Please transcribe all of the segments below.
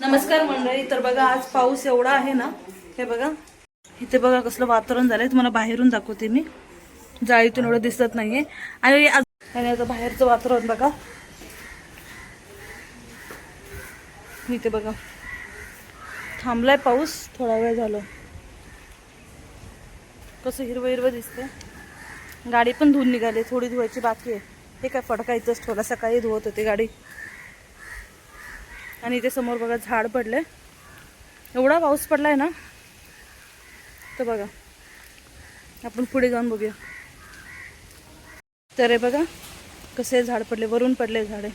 नमस्कार मंडळी तर बघा आज पाऊस एवढा आहे ना हे बघा इथे बघा कसलं वातावरण झालंय. तुम्हाला बाहेरून दाखवते मी. जाळीतून एवढं दिसत नाहीये. आणि आणि आता बाहेरचं वातावरण बघा. इथे बघा. थांबलाय पाऊस थोडा वेळ झालं. कसं हिरवं हिरवं दिसतंय. गाडी पण धुवून निघाली थोडी धुवायची बाकी आहे. हे काय फडकायचंच थोडा सकाळी धुवत होते गाडी. आणि इथे समोर बघा झाड पडले एवढा पाऊस पडलाय ना तर बघा आपण पुढे जाऊन बघूया. तर हे बघा कसे झाड पडले वरून पडले झाडे.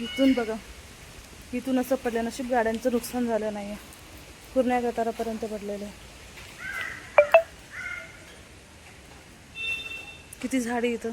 इथून बघा इथून असं पडलं नशीब गाड्यांचं नुकसान झालं नाही आहे पूर्ण या गटारापर्यंत पडलेलं आहे. किती झाडे इथं.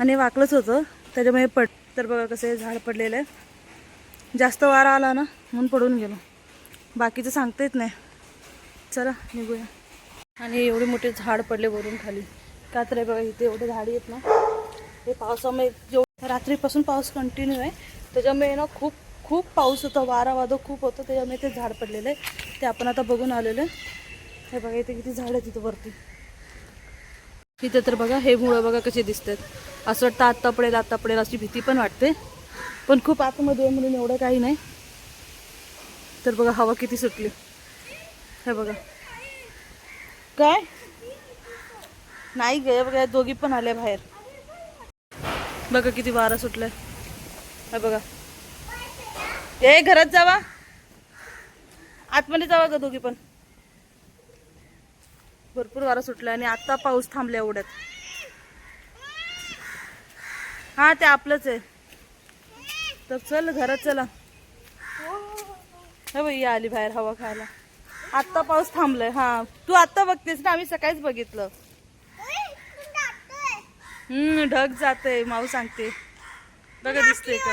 आणि हे वाकलंच होतं त्याच्यामुळे पड तर बघा कसं झाड पडलेलं. आहे जास्त वारा आला ना म्हणून पडून गेलो. बाकीचं सांगता येत नाही. चला निघूया. आणि एवढे मोठे झाड पडले वरून खाली. का तर बघा इथे एवढे झाड आहेत ना. हे पावसामुळे जेव रात्रीपासून पाऊस कंटिन्यू आहे. त्याच्यामुळे ना खूप खूप पाऊस होता. वारा वादो खूप होतं. त्याच्यामुळे ते झाड पडलेलं आहे ते आपण आता बघून आलेलं आहे. हे बघा इथे किती झाड आहे तिथं वरती. इथे तर बघा हे मुळं बघा कसे दिसतात. असं वाटतं आत्ता पडेल आत्ता पडेल अशी भीती पण वाटते. पण खूप आतमध्ये आहे म्हणून एवढं काही नाही. तर बघा हवा किती सुटली. हे बघा. काय? नाही गे बघा दोघी पण आल्या बाहेर. बघा किती वारा सुटलाय. हे बघा. ए घरात जावा. आतमध्ये जावा ग दोघी पण. भरपूर वारा सुटला आणि आता पाऊस थांबला एवढ्यात. हा ते आपलंच आहे. तर चल घरात चला. हे बाई आली बाहेर हवा खायला. आत्ता पाऊस थांबलाय हा. तू आत्ता बघतेस ना आम्ही सकाळीच बघितलं. हम्म ढग जाते माऊ सांगते. बघा दिसते का?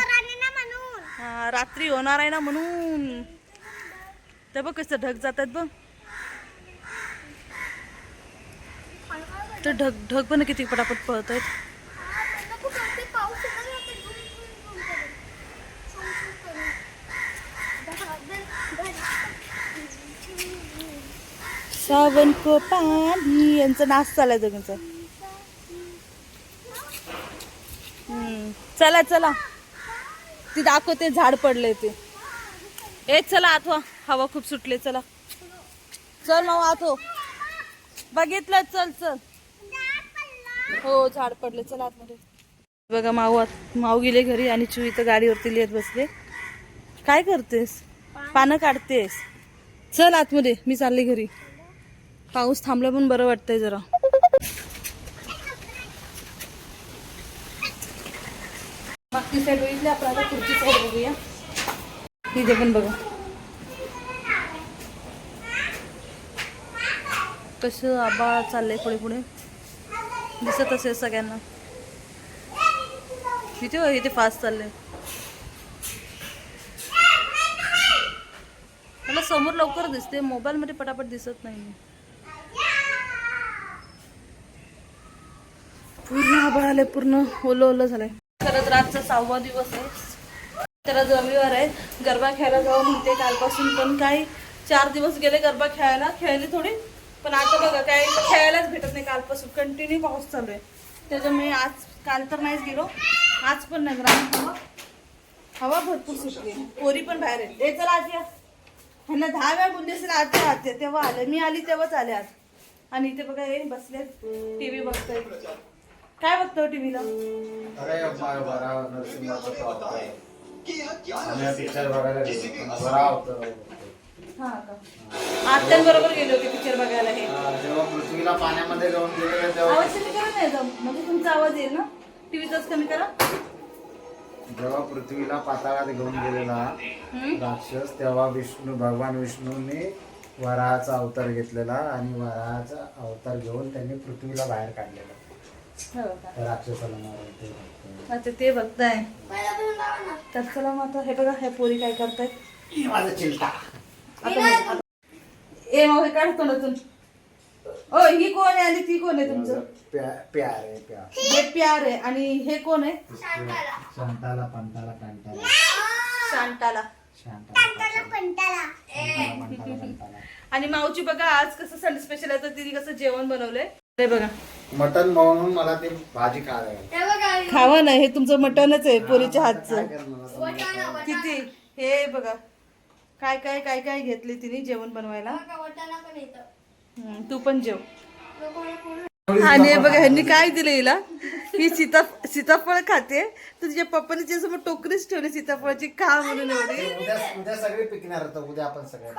हा रात्री होणार आहे ना म्हणून. ते बघ कसं ढग जात आहेत बघ. तर ढग ढग पण किती पटापट पळत आहेत सावन को पाणी यांचं नाच चालाय दोघांचा. हम्म. चला चला. ती दाखवते झाड पडले ते. ए चला आठवा हवा खूप सुटले चला. चल मग आठव हो. बघितलं चल चल. हो झाड पडले चला आतमध्ये बघा माऊ आत. माऊ गेले घरी आणि चुई तर गाडीवरती लिहित बसले. काय करतेस? पानं काढतेस. चल आतमध्ये मी चालले घरी. पाऊस थांबला पण बरं वाटतंय जरा. मागची साईड बघितली आपण आता पुढची साईड बघूया. तिथे पण बघा. कसं आबाळ चाललंय पुढे पुढे. दिसत असेल सगळ्यांना. किती बघ इथे फास्ट चाललंय. मला समोर लवकर दिसते मोबाईलमध्ये पटापट दिसत नाही पूर्ण आभाळ आलंय पूर्ण ओलं ओलं झालंय. खरंच रातचा सहावा दिवस आहे. तर आज रविवार आहे. गरबा खेळायला जावं म्हणते कालपासून पण काही चार दिवस गेले गरबा खेळायला. खेळली थोडी पण आता बघा काय खेळायलाच भेटत नाही कालपासून. कंटिन्यू पाऊस चालू आहे. त्याच्यामुळे आज काल तर नाहीच गेलो. आज पण नाही हवा हवा भरपूर सुटली पोरी पण बाहेर आहे ए चला आज या. ह्यांना दहा वेळा बोलली असेल आज तेव्हा आले. मी आली तेव्हाच आले आज. आणि इथे बघा हे बसले टी व्ही बघताय काय बघतो टीव्हीला? अरे बरा नरसिंहाचा पिक्चर बघायला बरा अवतार. हा का? आत्यांबरोबर गेले होते पिक्चर बघायला हे. जेव्हा पृथ्वीला पाण्यामध्ये घेऊन गेले तेव्हा आवाज कमी करा नाही एकदम. म्हणजे तुमचा आवाज येईल ना? टीव्हीचाच कमी करा. जेव्हा पृथ्वीला पाताळात घेऊन गेलेला हम्म. राक्षस तेव्हा विष्णू भगवान विष्णूने वराहाचा अवतार घेतलेला आणि वराहाचा अवतार घेऊन त्यांनी पृथ्वीला बाहेर काढलेला. राक्षसाला मारून ते भक्त. अच्छा ते बघताय. तर चला मग आता हे बघा हे पोरी काय करतायत. हे माझा चिलटा. ए मग हे काढतो ना तू ओ ही कोण आहे आणि ती कोण आहे तुमचं? प्या- प्यार आहे प्यार हे प्यार आहे आणि हे कोण आहे? शांताला. पंताला कांताला शांताला. आणि माऊची बघा आज कसं संडे स्पेशल आहे तर तिने कसं जेवण बनवलंय. ते बघा. मटन म्हणून मला ती भाजी खायला खावा ना हे तुमचं मटणच आहे पोरीच्या हातचं? किती? हे बघा. काय काय काय काय घेतले तिने जेवण बनवायला? हम्म, तू पण जेव. आणि हे बघा ह्यांनी काय दिलं हिला? ही सीता सीताफळ खाते. तर तिच्या पप्पाने तिच्यासमोर टोकरीच ठेवली सीताफळाची खा म्हणून एवढी. उद्या उद्या सगळे पिकणार होतं उद्या आपण सगळे.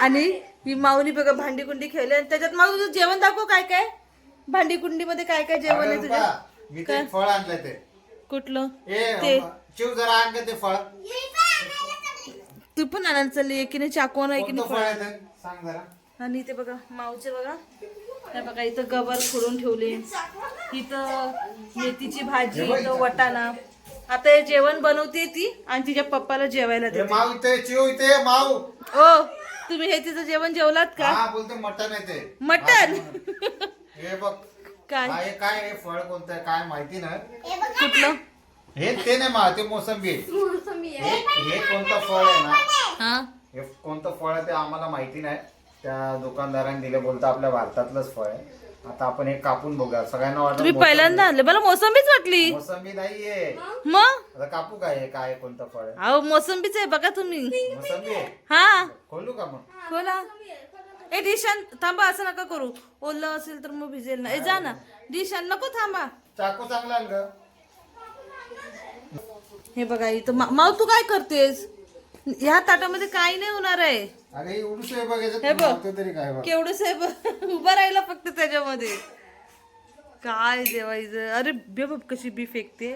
आणि ही माऊनी बघा भांडी कुंडी खेळली आणि त्याच्यात माऊ तुझं जेवण दाखव काय काय? भांडी कुंडी मध्ये काय काय जेवण आहे तुझ्या? मी ते एक फळ आणलं ते. कुठलं? ए ते. चिव जरा आण गं ते फळ. तू पण आणायला चालली एकीने चाकू ना एकीने कोणतं फळ आहे ते? सांग जरा. आणि इथे बघा माऊचे बघा. हे बघा इथं गबर खोडून ठेवले. इथं मेथीची भाजी इथं वटाणा. आता हे जेवण बनवते ती आणि तिच्या पप्पाला जेवायला हे देते. माऊ इथे चिव इथे माऊ. ओ तुम्ही हे तिचं जेवण जेवलात का? हा बोलते मटन आहे ते. मटन हे बघ काय? हा, हे काय हे फळ कोणतं आहे काय माहिती नाही. कुठलं? हे ते नाही मा ते मोसंबी आहे. हे हे कोणतं फळ आहे ना? हा? हे कोणतं फळ आहे ते आम्हाला माहिती नाही. त्या दुकानदाराने दिले बोलतं आपल्या भारतातलंच फळ आहे. आता आपण हे कापून बघूया. सगळ्यांना वाटत तुम्ही पहिल्यांदा आणले मला मोसंबीच वाटली. मोसंबी नाहीये. मग? आता कापू काय हे काय कोणतं फळ आहे? अहो मोसंबीच आहे बघा तुम्ही. मोसंबी आहे? हा. खोलू का मग? खोला. ए डिशान थांबा असं नका करू. ओलं असेल तर मग भिजेल ना. ए जा ना. डिशान नको थांबा. चाकू चांगला आण ग हे बघा इथं मा- माऊ तू काय करतेस? ह्या ताटामध्ये काही नाही होणार आहे. अरे हे उडूस आहे बघ हे बघ. मागतं तरी काय बघ. केवढं साहेब उभं राहिला फक्त त्याच्यामध्ये. काय देवायचं अरे बे बाप कशी बी फेकते.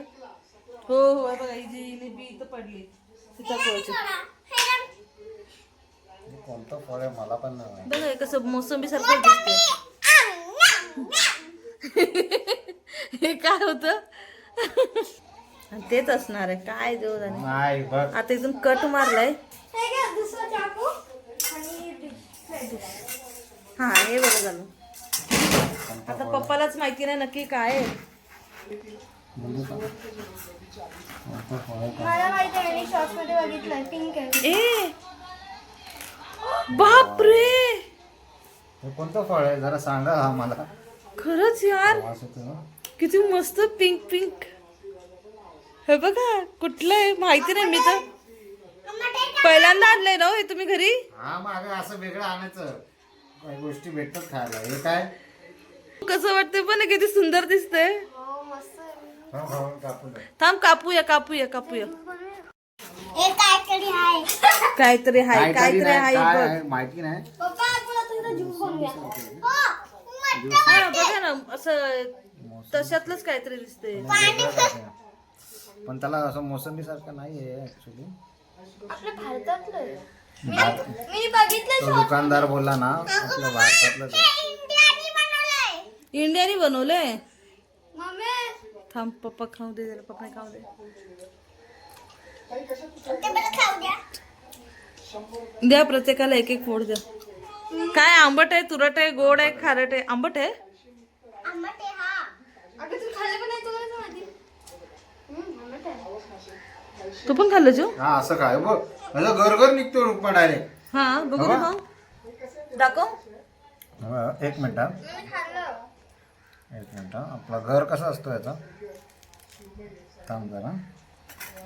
हो हो हे बघा हिने बी इथं पडली. सीताफळाची कोणतं फळ आहे मला पण नाही माहिती. बघा हे कसं मोसंबी सारखं दिसते हे काय होत? तेच असणार आहे. काय देव जाणे नाही बघ. आता इथून कट मारलाय. हा हे बरं झालं. आता पप्पालाच माहिती नाही नक्की काय आहे. बोलू का? कोणतं फळ आहे? का? मला माहिती आहे शॉर्ट्समध्ये बघितलंय. पिंक आहे. ए बापरे! हे कोणतं फळ आहे? जरा सांगा हा मला खरंच यार. वास येतो ना. किती मस्त पिंक पिंक हे बघा कुठलं आहे? माहिती नाही मी तर. पहिल्यांदा आणलंय ना हो हे तुम्ही घरी? हा मग असं वेगळं आणायचं. काही गोष्टी भेटतात खायला. हे काय? कसं वाटतंय पण हे किती सुंदर दिसतंय. हो मस्त कापून दे. थांब कापूया कापूया कापूया. काहीतरी आहे. काहीतरी हाय काहीतरी हाय बघ. माहिती नाही. हो हा बघा ना असं तशातलंच काहीतरी दिसतंय. पण. त्याला असं मोसंबी सारखं नाही आहे ऍक्च्युली भारतातलं तो दुकानदार बोलला ना आपल्या भारतातलंच आहे. इंडियानी बनवलंय. थांब पप्पा खाऊ दे जरा पप्पा खाऊ दे. द्या. द्या प्रत्येकाला एक एक फोड द्या. काय आंबट आहे तुरट आहे गोड आहे खारट आहे? आंबट आहे? आंबट आहे हा. अगं तू खाल्लं पण खाल्लं जो हा असं काय? बघ असं गरगर निघतो रुक्मा डायरेक्ट हा बघू भाऊ दाखव. एक मिनिट हा. मी खाल्लं. एक मिनिट हा. आपला घर कसा असतो याचा? थांब जरा.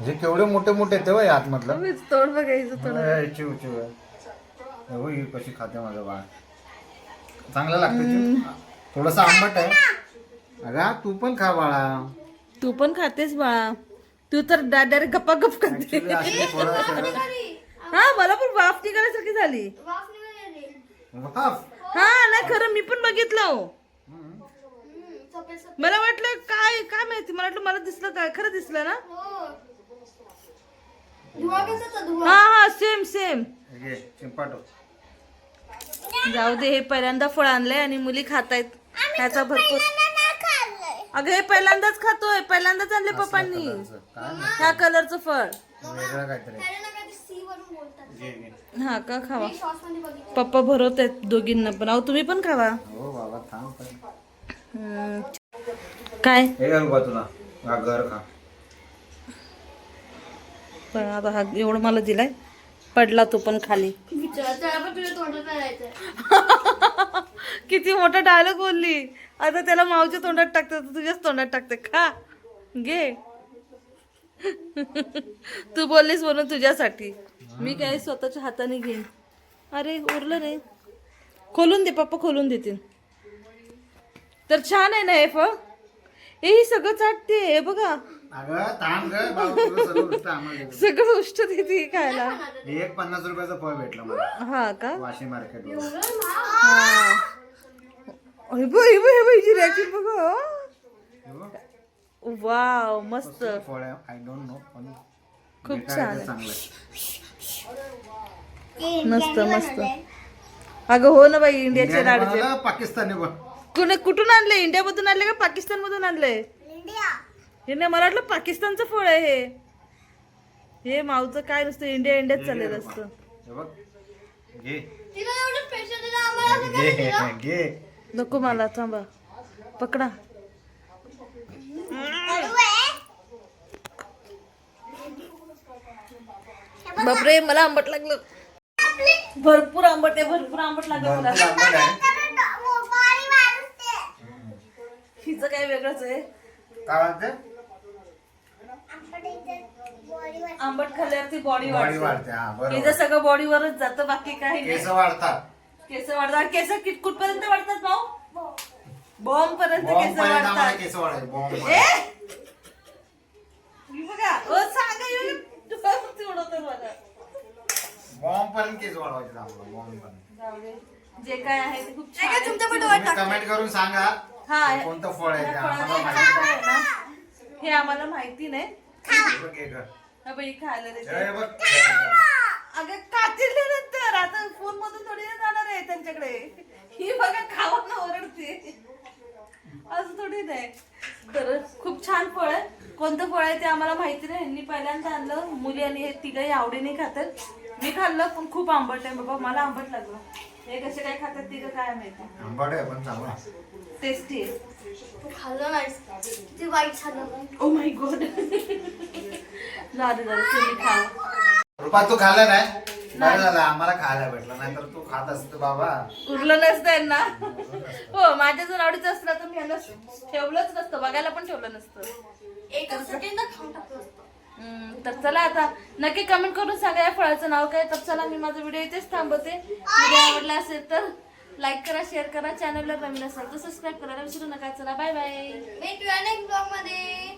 म्हणजे केवढे मोठे मोठे येते वय आतमधलं. तोड बघायचं थोडं ए, चिव चिव. हे ही कशी खाते माझं बाळ. चांगलं लागतं थोडस आंबट आहे. अगा तू पण खा बाळा. तू पण खातेस बाळा. तू तर डायरेक्ट गप्पा गप करते. Actually अशी फळं सगळं- हा मला पण वाफ निघाल्यासारखी झाली. वाफ. हा नाही खरं मी पण बघितलं हो. मला वाटलं काय काय माहिती मला वाटलं मला दिसलं काय खरं दिसलं ना? हो धुवा कसा धुवा? हा हा सेम सेम जाऊ दे हे पहिल्यांदा फळ आणलंय आणि मुली खात आहेत ह्याचा भरपूर अगं हे पहिल्यांदाच खातोय. पहिल्यांदाच आणले पप्पांनी. ह्या कलरचं फळ. हा का खावा? पप्पा भरवत आहेत दोघींना पण. अहो तुम्ही पण खावा. हो. काय? हे तुला? घर खा. पण आता हा एवढं मला दिलाय. पडला तो पण खाली. किती मोठा डायलॉग बोलली. आता त्याला मावच्या तोंडात टाकते तुझ्याच तोंडात टाकते. खा. घे. तू बोललीस म्हणून तुझ्यासाठी. मी काय स्वतःच्या हाताने घेईन. अरे उरलं नाही. खोलून दे पप्पा खोलून देतील. तर छान आहे ना हे फळ ही सगळं चाटते हे बघा. अगं थांब ग बाबा तुला सगळं गोष्ट आम्हाला. देतो. सगळं उष्ट देते खायला. हे एक पन्नास रुपयाचं फळ भेटलं मला. हा का? वाशी मार्केट हा. अरे बघ, हे बघ, हे बघ, हिची reaction बघ वाव मस्त. फळ आहे? आय डोंट नो पण खूप छान आहे. चांगलं आहे. मस्त मस्त. अगं हो ना बाई इंडियाचे इंडियाने बनवलं, पाकिस्तानी पण कुणी कुठून आणले इंडियामधून आणले का पाकिस्तान मधून आणले इंडिया. हे नाही मला वाटलं पाकिस्तानचं फळ आहे हे. हे मावचं काय नुसतं इंडिया इंडियात चाललेलं असतं. हे बघ. घे. तिला एवढं स्पेशल दिलं आम्हाला असं काय घे दिलं? घे. नको मला थांबा. पकडा. कडू आहे. बापरे मला आंबट लागलं. भरपूर आंबट आहे भरपूर आंबट लागलं मला. भरपूर आंबट आहे. मोबाईल वाजते. हिचं काय वेगळंच आहे. काय आंबट इथे body वाजते. आंबट खाल्ल्यावरती बॉडी बॉडी वाढते. वाढते हा बरोबर. सगळं बॉडीवरच जातं बाकी काही नाही. केस वाढतात. केस वाढतात. केस कित- कुठपर्यंत वाढतात भाऊ? बॉम्ब पर्यंत बॉम्ब केस पर्यंत आम्हाला वाढतात केस वाढायचे बॉम्ब ए! ही बघा. ओ सांगा येऊ डोळ्यावरती उडवतात मला बॉम्ब पर्यंत केस वाढवायचे आम्हाला बॉम्ब पर्यंत. जाऊ दे. जे काय आहे ते खूप छान काय आहे. तुमच्या पण तुम्ही कमेंट करून सांगा. हा कोणतं फळ आहे ते या आम्हाला फळाचं माहिती नाव काय आहे ना? हे आम्हाला माहिती नाही. बाई खायला देते. हे बघ. अगं कातील आता फोन मधून थोडी ना जाणार आहे त्यांच्याकडे. ही बघा खावाना ओरडते. असं थोडी नाही. तर खूप छान फळ आहे. कोणतं फळ आहे ते आम्हाला माहिती नाही. ह्यांनी पहिल्यांदा आणलं. मुली आणि हे तिघही आवडीने खातात. मी खाल्लं पण खूप आंबट आहे. बाबा मला आंबट लागलं. हे कसे काय खातात तिघं काय माहिती. आंबट आहे पण चांगला. टेस्टी आहे. तू खाल्लं नाहीस किती वाईट झालं. ओ माय गॉड झालं झालं तुम्ही खा रुपा तू खाल्ला नाही? बरं झालं आम्हाला खायला भेटलं नाही तर तू खात असत बाबा. उरलं नसतं यांना. हो माझ्या जर आवडीचं असलं तर मी यांना ठेवलंच नसतं बघायला पण ठेवलं नसतं. एका सेकंदात खाऊन टाकलं असतं. हम्म, तर चला आता नक्की कमेंट करून सांगा या फळाचं नाव काय तर चला मी माझा व्हिडिओ इथेच थांबवते. व्हिडिओ आवडला असेल तर लाईक करा शेअर करा चॅनलला नवीन असेल तर सबस्क्राईब करायला विसरू नका चला बाय बाय भेटूया नेक्स्ट ब्लॉगमध्ये.